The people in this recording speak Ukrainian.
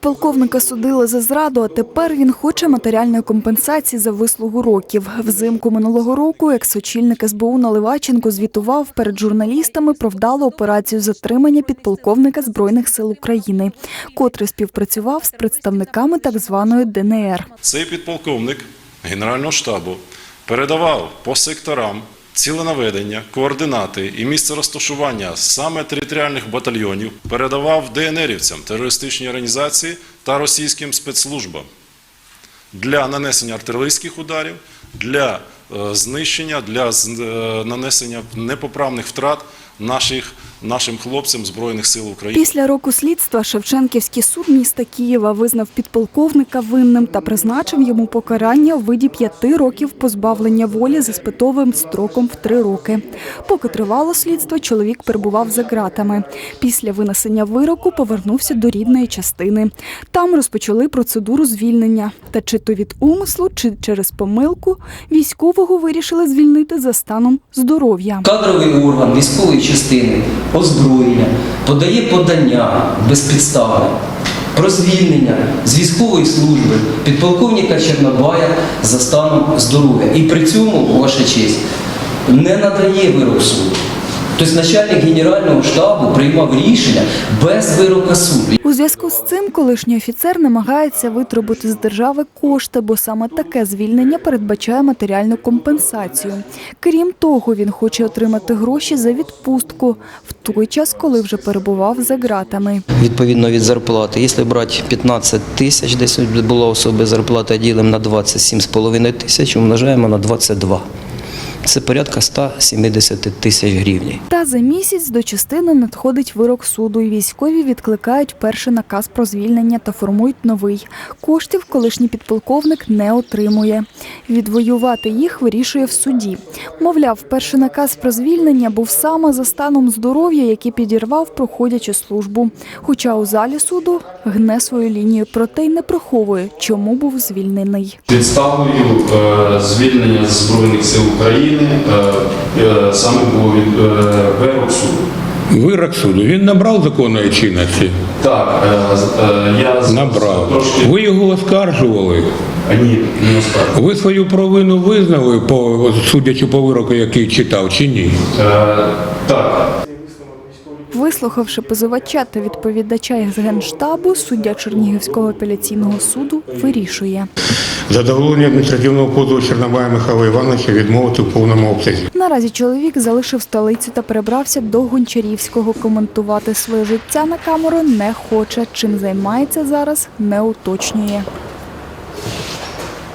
Підполковника судили за зраду, а тепер він хоче матеріальної компенсації за вислугу років. Взимку минулого року екс-очільник СБУ Наливайченко звітував перед журналістами про вдалу операцію затримання підполковника Збройних сил України, котрий співпрацював з представниками так званої ДНР. Цей підполковник Генерального штабу передавав по секторам ціленаведення, координати і місце розташування саме територіальних батальйонів, передавав ДНРівцям, терористичній організації та російським спецслужбам для нанесення артилерійських ударів, для е, знищення, для е, нанесення непоправних втрат наших, нашим хлопцям Збройних сил України. Після року слідства Шевченківський суд міста Києва визнав підполковника винним та призначив йому покарання у виді п'яти років позбавлення волі з іспитовим строком в три роки. Поки тривало слідство, чоловік перебував за ґратами. Після винесення вироку повернувся до рідної частини. Там розпочали процедуру звільнення. Та чи то від умислу, чи через помилку військового вирішили звільнити за станом здоров'я. Кадровий орган військової частини, озброєння подає подання без підстави про звільнення з військової служби підполковника Чернобая за станом здоров'я. І при цьому, ваша честь, не надає вирок суду. Тобто начальник Генерального штабу приймав рішення без вирока суду. У зв'язку з цим колишній офіцер намагається витребути з держави кошти, бо саме таке звільнення передбачає матеріальну компенсацію. Крім того, він хоче отримати гроші за відпустку в той час, коли вже перебував за ґратами. Відповідно від зарплати, якщо брати 15 тисяч, десь була особи зарплата, ділимо на 27,5 тисяч, умножаємо на 22. Це порядка 170 тисяч гривень. Та за місяць до частини надходить вирок суду, і військові відкликають перший наказ про звільнення та формують новий. Коштів колишній підполковник не отримує. Відвоювати їх вирішує в суді. Мовляв, перший наказ про звільнення був саме за станом здоров'я, який підірвав, проходячи службу. Хоча у залі суду гне свою лінію, проте й не приховує, чому був звільнений. Підставою е, звільнення Збройних сил України е, е, саме було від е, вирок суду. Вирок суду він набрав законної чинності? Так, я Набрав. трошки Ви його оскаржували. А, ні, не оскаржували. Ви свою провину визнали, по, судячи по вироку, який читав, чи ні? Так, Вислухавши позивача та відповідача із генштабу, суддя Чернігівського апеляційного суду вирішує. Задоволення адміністративного позову Чорнобая Михайла Івановича відмовити в повному обсязі. Наразі чоловік залишив столицю та перебрався до Гончарівського. Коментувати своє життя на камеру не хоче. Чим займається зараз, не уточнює.